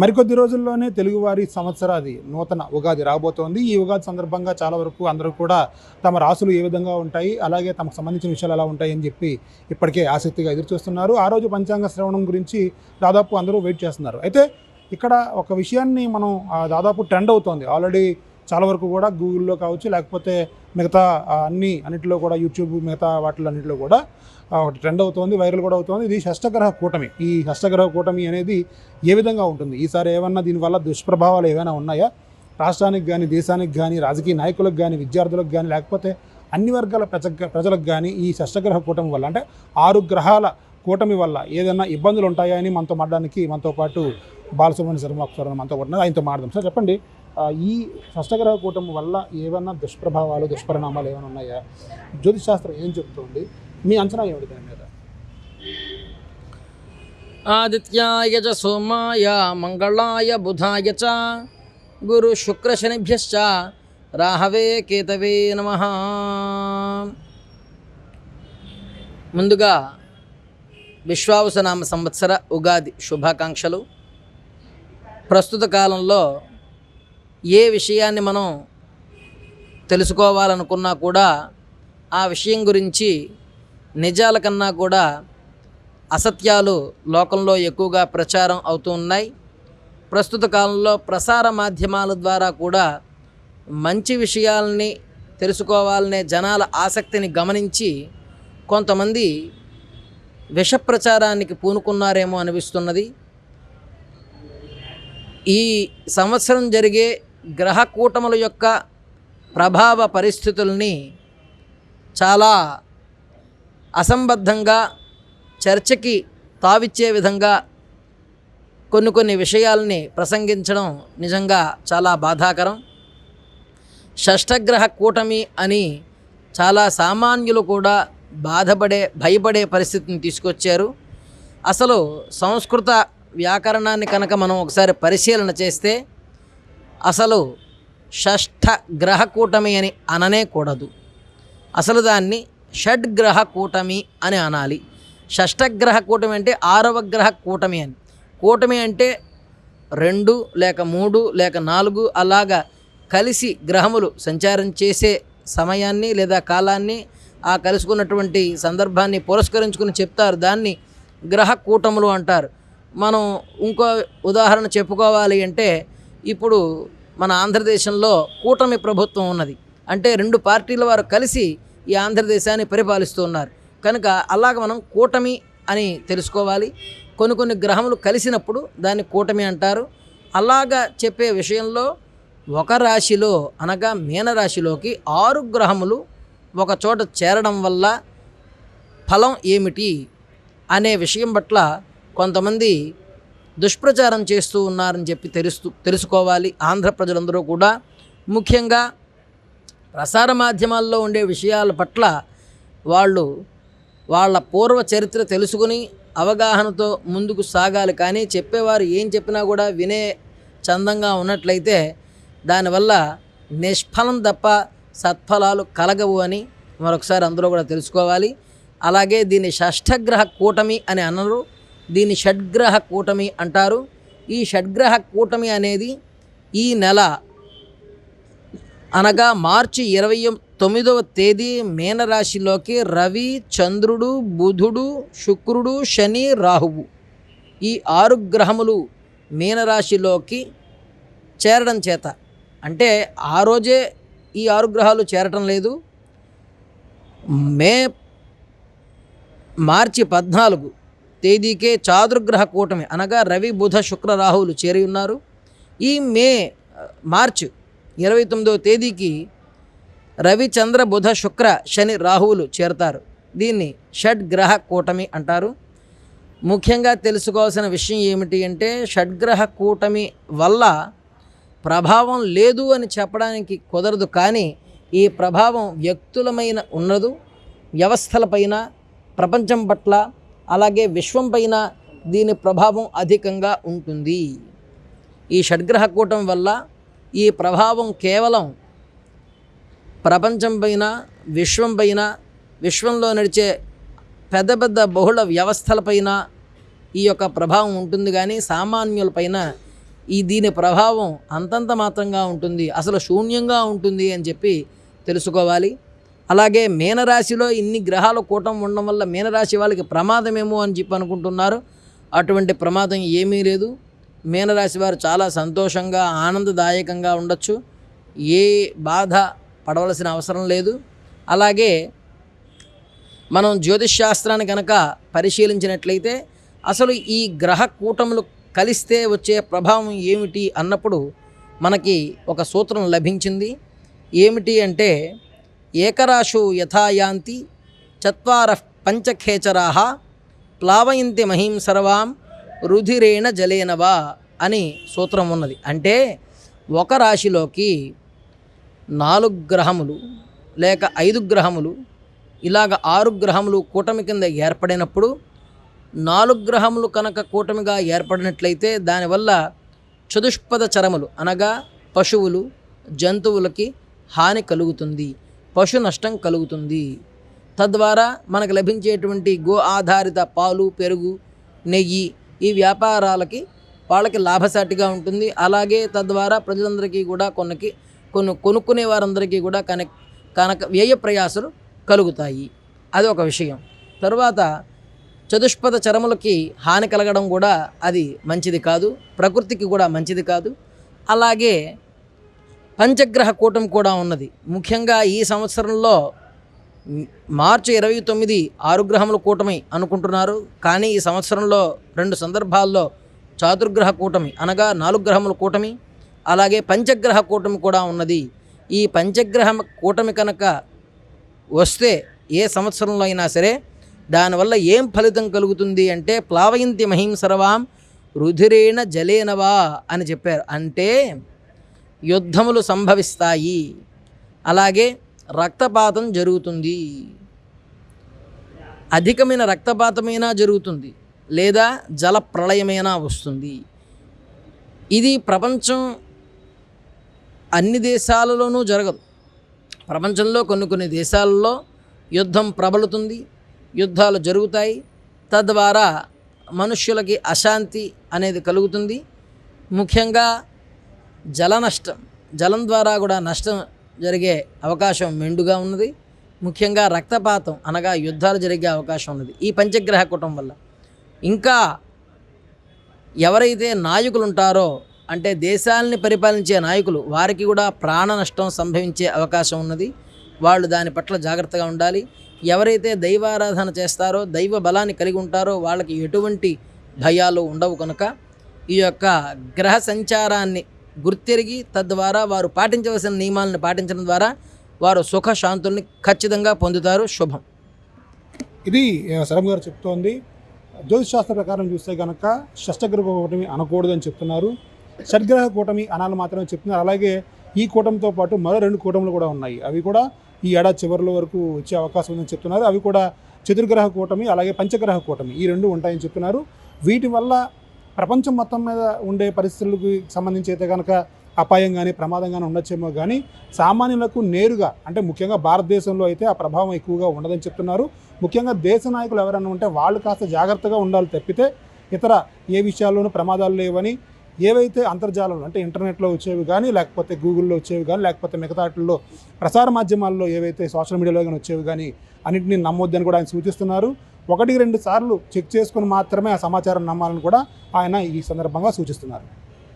మరికొద్ది రోజుల్లోనే తెలుగువారి సంవత్సరాది నూతన ఉగాది రాబోతోంది. ఈ ఉగాది సందర్భంగా చాలా వరకు అందరూ కూడా తమ రాసులు ఏ విధంగా ఉంటాయి అలాగే తమకు సంబంధించిన విషయాలు ఎలా ఉంటాయి అని చెప్పి ఇప్పటికే ఆసక్తిగా ఎదురు చూస్తున్నారు ఆ రోజు పంచాంగ శ్రవణం గురించి దాదాపు అందరూ వెయిట్ చేస్తున్నారు. అయితే ఇక్కడ ఒక విషయాన్ని మనం దాదాపు ట్రెండ్ అవుతోంది. ఆల్రెడీ చాలా వరకు కూడా గూగుల్లో కావచ్చు లేకపోతే మిగతా అన్ని అన్నింటిలో కూడా యూట్యూబ్ మిగతా వాటిలో అన్నింటిలో కూడా ఒకటి ట్రెండ్ అవుతోంది వైరల్ కూడా అవుతోంది. ఇది షష్టగ్రహ కూటమి. ఈ షష్టగ్రహ కూటమి అనేది ఏ విధంగా ఉంటుంది? ఈసారి ఏమన్నా దీనివల్ల దుష్ప్రభావాలు ఏమైనా ఉన్నాయా? రాష్ట్రానికి కానీ దేశానికి కానీ రాజకీయ నాయకులకు కానీ విద్యార్థులకు కానీ లేకపోతే అన్ని వర్గాల ప్రజ ప్రజలకు కానీ ఈ షష్టగ్రహ కూటమి వల్ల అంటే ఆరు గ్రహాల కూటమి వల్ల ఏదైనా ఇబ్బందులు ఉంటాయా అని మనతో మాట్లాడడానికి మనతో పాటు బాలసుబ్రహ్మణ్య శర్మ ఒకసారి మనతో పాటు ఆయనతో మాట్లాడదాం. సార్ చెప్పండి. ఈ షష్టగ్రహ కూటమి వల్ల ఏమైనా దుష్ప్రభావాలు దుష్పరిణామాలు ఏమైనా ఉన్నాయా? జ్యోతిష్ శాస్త్రం ఏం చెబుతోంది? మీ అంచనా ఏమిటి దాని మీద? ఆదిత్యాయ చ సోమాయ మంగళాయ బుధాయ చ గురు శుక్ర శనిభ్యశ్చ రాహవే కేతవే నమ. ముందుగా విశ్వావసనామ సంవత్సర ఉగాది శుభాకాంక్షలు. ప్రస్తుత కాలంలో ఏ విషయాన్ని మనం తెలుసుకోవాలనుకున్నా కూడా ఆ విషయం గురించి నిజాల కన్నా కూడా అసత్యాలు లోకంలో ఎక్కువగా ప్రచారం అవుతూ ఉన్నాయి. ప్రస్తుత కాలంలో ప్రసార మాధ్యమాల ద్వారా కూడా మంచి విషయాల్ని తెలుసుకోవాలనే జనాల ఆసక్తిని గమనించి కొంతమంది విష ప్రచారానికి పూనుకున్నారేమో అనిపిస్తున్నది. ఈ సంవత్సరం జరిగే గ్రహకూటముల యొక్క ప్రభావ పరిస్థితుల్ని చాలా అసంబద్ధంగా చర్చకి తావిచ్చే విధంగా కొన్ని కొన్ని విషయాల్ని ప్రసంగించడం నిజంగా చాలా బాధాకరం. షష్టగ్రహ కూటమి అని చాలా సామాన్యులు కూడా బాధపడే భయపడే పరిస్థితిని తీసుకొచ్చారు. అసలు సంస్కృత వ్యాకరణాన్ని కనుక మనం ఒకసారి పరిశీలన చేస్తే అసలు షష్ఠ గ్రహ కూటమి అని అననే కూడదు అసలు దాన్ని షడ్గ్రహ కూటమి అని అనాలి. షష్ఠగ్రహ కూటమి అంటే ఆరవ గ్రహ కూటమి అని. కూటమి అంటే రెండు లేక మూడు లేక నాలుగు అలాగా కలిసి గ్రహములు సంచారం చేసే సమయాన్ని లేదా కాలాన్ని ఆ కలుసుకున్నటువంటి సందర్భాన్ని పురస్కరించుకుని చెప్తారు. దాన్ని గ్రహ కూటములు అంటారు. మనం ఇంకో ఉదాహరణ చెప్పుకోవాలి అంటే ఇప్పుడు మన ఆంధ్రదేశంలో కూటమి ప్రభుత్వం ఉన్నది. అంటే రెండు పార్టీల వారు కలిసి ఈ ఆంధ్రదేశాన్ని పరిపాలిస్తూ ఉన్నారు. కనుక అలాగ మనం కూటమి అని తెలుసుకోవాలి. కొన్ని కొన్ని గ్రహములు కలిసినప్పుడు దాన్ని కూటమి అంటారు. అలాగా చెప్పే విషయంలో ఒక రాశిలో అనగా మీనరాశిలోకి ఆరు గ్రహములు ఒక చోట చేరడం వల్ల ఫలం ఏమిటి అనే విషయం పట్ల కొంతమంది దుష్ప్రచారం చేస్తూ ఉన్నారని చెప్పి తెలుస్తూ తెలుసుకోవాలి. ఆంధ్ర ప్రజలందరూ కూడా. ముఖ్యంగా ప్రసార మాధ్యమాల్లో ఉండే విషయాల పట్ల వాళ్ళు వాళ్ళ పూర్వ చరిత్ర తెలుసుకుని అవగాహనతో ముందుకు సాగాలి. కానీ చెప్పేవారు ఏం చెప్పినా కూడా వినే చందంగా ఉన్నట్లయితే దానివల్ల నిష్ఫలం తప్ప సత్ఫలాలు కలగవు అని మరొకసారి అందరూ కూడా తెలుసుకోవాలి. అలాగే దీన్ని షష్ఠగ్రహ కూటమి అని అనరు. దీన్ని షడ్గ్రహ కూటమి అంటారు. ఈ షడ్గ్రహ కూటమి అనేది ఈ నెల అనగా మార్చి ఇరవై తొమ్మిదవ తేదీ మీనరాశిలోకి రవి చంద్రుడు బుధుడు శుక్రుడు శని రాహువు ఈ ఆరు గ్రహములు మీనరాశిలోకి చేరడం చేత. అంటే ఆ రోజే ఈ ఆరు గ్రహాలు చేరటం లేదు. మే మార్చి పద్నాలుగు తేదీకే చాతుర్గ్రహ కూటమి అనగా రవి బుధ శుక్ర రాహువులు చేరి ఉన్నారు. ఈ మే మార్చ్ ఇరవై తొమ్మిదవ తేదీకి రవి చంద్ర బుధ శుక్ర శని రాహువులు చేరతారు. దీన్ని షడ్గ్రహ కూటమి అంటారు. ముఖ్యంగా తెలుసుకోవాల్సిన విషయం ఏమిటి అంటే షడ్గ్రహ కూటమి వల్ల ప్రభావం లేదు అని చెప్పడానికి కుదరదు కానీ ఈ ప్రభావం వ్యక్తులమైన ఉన్నదు. వ్యవస్థలపైన ప్రపంచం పట్ల అలాగే విశ్వం పైన దీని ప్రభావం అధికంగా ఉంటుంది. ఈ షడ్గ్రహ కూటం వల్ల ఈ ప్రభావం కేవలం ప్రపంచం పైన విశ్వం పైన విశ్వంలో నడిచే పెద్ద పెద్ద బహుళ వ్యవస్థలపైన ఈ యొక్క ప్రభావం ఉంటుంది కానీ సామాన్యులపైన ఈ దీని ప్రభావం అంతంత మాత్రంగా ఉంటుంది. అసలు శూన్యంగా ఉంటుంది అని చెప్పి తెలుసుకోవాలి. అలాగే మీనరాశిలో ఇన్ని గ్రహాల కూటం ఉండడం వల్ల మీనరాశి వాళ్ళకి ప్రమాదమేమో అని చెప్పి అనుకుంటున్నారు. అటువంటి ప్రమాదం ఏమీ లేదు. మీనరాశి వారు చాలా సంతోషంగా ఆనందదాయకంగా ఉండొచ్చు. ఏ బాధ పడవలసిన అవసరం లేదు. అలాగే మనం జ్యోతిష్ శాస్త్రాన్ని కనుక పరిశీలించినట్లయితే అసలు ఈ గ్రహ కూటములు కలిస్తే వచ్చే ప్రభావం ఏమిటి అన్నప్పుడు మనకి ఒక సూత్రం లభించింది. ఏమిటి అంటే ఏకరాశు యథాయాంతి చత్వార పంచఖేచరాహ ప్లావయంతి మహీం సర్వాం రుధిరేణ జలేనవా అని సూత్రం ఉన్నది. అంటే ఒక రాశిలోకి నాలుగు గ్రహములు లేక ఐదు గ్రహములు ఇలాగ ఆరు గ్రహములు కూటమి కింద ఏర్పడినప్పుడు నాలుగు గ్రహములు కనుక కూటమిగా ఏర్పడినట్లయితే దానివల్ల చతుష్పద చరములు అనగా పశువులు జంతువులకి హాని కలుగుతుంది. పశు నష్టం కలుగుతుంది. తద్వారా మనకు లభించేటువంటి గో ఆధారిత పాలు పెరుగు నెయ్యి ఈ వ్యాపారాలకి వాళ్ళకి లాభసాటిగా ఉంటుంది. అలాగే తద్వారా ప్రజలందరికీ కూడా కొన్నకి కొన్ని కొనుక్కునే వారందరికీ కూడా కనెక్ కనక వ్యయ ప్రయాసాలు కలుగుతాయి. అది ఒక విషయం. తరువాత చతుష్పద చరములకి హాని కలగడం కూడా అది మంచిది కాదు. ప్రకృతికి కూడా మంచిది కాదు. అలాగే పంచగ్రహ కూటమి కూడా ఉన్నది. ముఖ్యంగా ఈ సంవత్సరంలో మార్చి ఇరవై తొమ్మిది ఆరు గ్రహముల కూటమి అనుకుంటున్నారు. కానీ ఈ సంవత్సరంలో రెండు సందర్భాల్లో చాతుర్గ్రహ కూటమి అనగా నాలుగు గ్రహముల కూటమి అలాగే పంచగ్రహ కూటమి కూడా ఉన్నది. ఈ పంచగ్రహ కూటమి కనుక వస్తే ఏ సంవత్సరంలో అయినా సరే దానివల్ల ఏం ఫలితం కలుగుతుంది అంటే ప్లావయంతి మహిం సర్వాం రుధిరేణ జలేనవా అని చెప్పారు. అంటే యుద్ధములు సంభవిస్తాయి. అలాగే రక్తపాతం జరుగుతుంది. అధికమైన రక్తపాతమైనా జరుగుతుంది లేదా జల ప్రళయమైనా వస్తుంది. ఇది ప్రపంచం అన్ని దేశాలలోనూ జరగదు. ప్రపంచంలో కొన్ని కొన్ని దేశాలలో యుద్ధం ప్రబలుతుంది యుద్ధాలు జరుగుతాయి. తద్వారా మనుష్యులకి అశాంతి అనేది కలుగుతుంది. ముఖ్యంగా జల నష్టం జలం ద్వారా కూడా నష్టం జరిగే అవకాశం మెండుగా ఉన్నది. ముఖ్యంగా రక్తపాతం అనగా యుద్ధాలు జరిగే అవకాశం ఉన్నది. ఈ పంచగ్రహ కుటుంబం వల్ల. ఇంకా ఎవరైతే నాయకులు ఉంటారో అంటే దేశాలని పరిపాలించే నాయకులు వారికి కూడా ప్రాణ నష్టం సంభవించే అవకాశం ఉన్నది. వాళ్ళు దాని పట్ల జాగ్రత్తగా ఉండాలి. ఎవరైతే దైవారాధన చేస్తారో దైవ బలాన్ని కలిగి ఉంటారో వాళ్ళకి ఎటువంటి భయాలు ఉండవు కనుక ఈ యొక్క గ్రహ సంచారాన్ని గుర్తెరిగి తద్వారా వారు పాటించవలసిన నియమాలను పాటించడం ద్వారా వారు సుఖ శాంతుల్ని ఖచ్చితంగా పొందుతారు. శుభం. ఇది ఆ, శరం గారు చెప్తోంది. జ్యోతిష్ శాస్త్ర ప్రకారం చూస్తే కనుక షష్టగ్రహ కూటమి అనకూడదని చెప్తున్నారు. షడ్గ్రహ కూటమి అనాలి మాత్రమే చెప్తున్నారు. అలాగే ఈ కూటమితో పాటు మరో రెండు కూటములు కూడా ఉన్నాయి. అవి కూడా ఈ ఏడాది చివరిలో వరకు వచ్చే అవకాశం ఉందని చెప్తున్నారు. అవి కూడా చతుర్గ్రహ కూటమి అలాగే పంచగ్రహ కూటమి ఈ రెండు ఉంటాయని చెప్తున్నారు. వీటి వల్ల ప్రపంచం మొత్తం మీద ఉండే పరిస్థితులకు సంబంధించి అయితే కనుక అపాయం కానీ ప్రమాదం కానీ ఉండొచ్చేమో కానీ సామాన్యులకు నేరుగా అంటే ముఖ్యంగా భారతదేశంలో అయితే ఆ ప్రభావం ఎక్కువగా ఉండదని చెప్తున్నారు. ముఖ్యంగా దేశ నాయకులు ఎవరైనా ఉంటే వాళ్ళు కాస్త జాగ్రత్తగా ఉండాలి తప్పితే ఇతర ఏ విషయాల్లోనూ ప్రమాదాలు లేవని ఏవైతే అంతర్జాలంలో అంటే ఇంటర్నెట్లో వచ్చేవి కానీ లేకపోతే గూగుల్లో వచ్చేవి కానీ లేకపోతే మిగతాటిల్లో ప్రసార మాధ్యమాల్లో ఏవైతే సోషల్ మీడియాలో కానీ వచ్చేవి కానీ అన్నింటినీ నమ్మొద్దని కూడా ఆయన సూచిస్తున్నారు. ఒకటి రెండు సార్లు చెక్ చేసుకుని మాత్రమే ఆ సమాచారం నమ్మాలని కూడా ఆయన ఈ సందర్భంగా సూచిస్తున్నారు.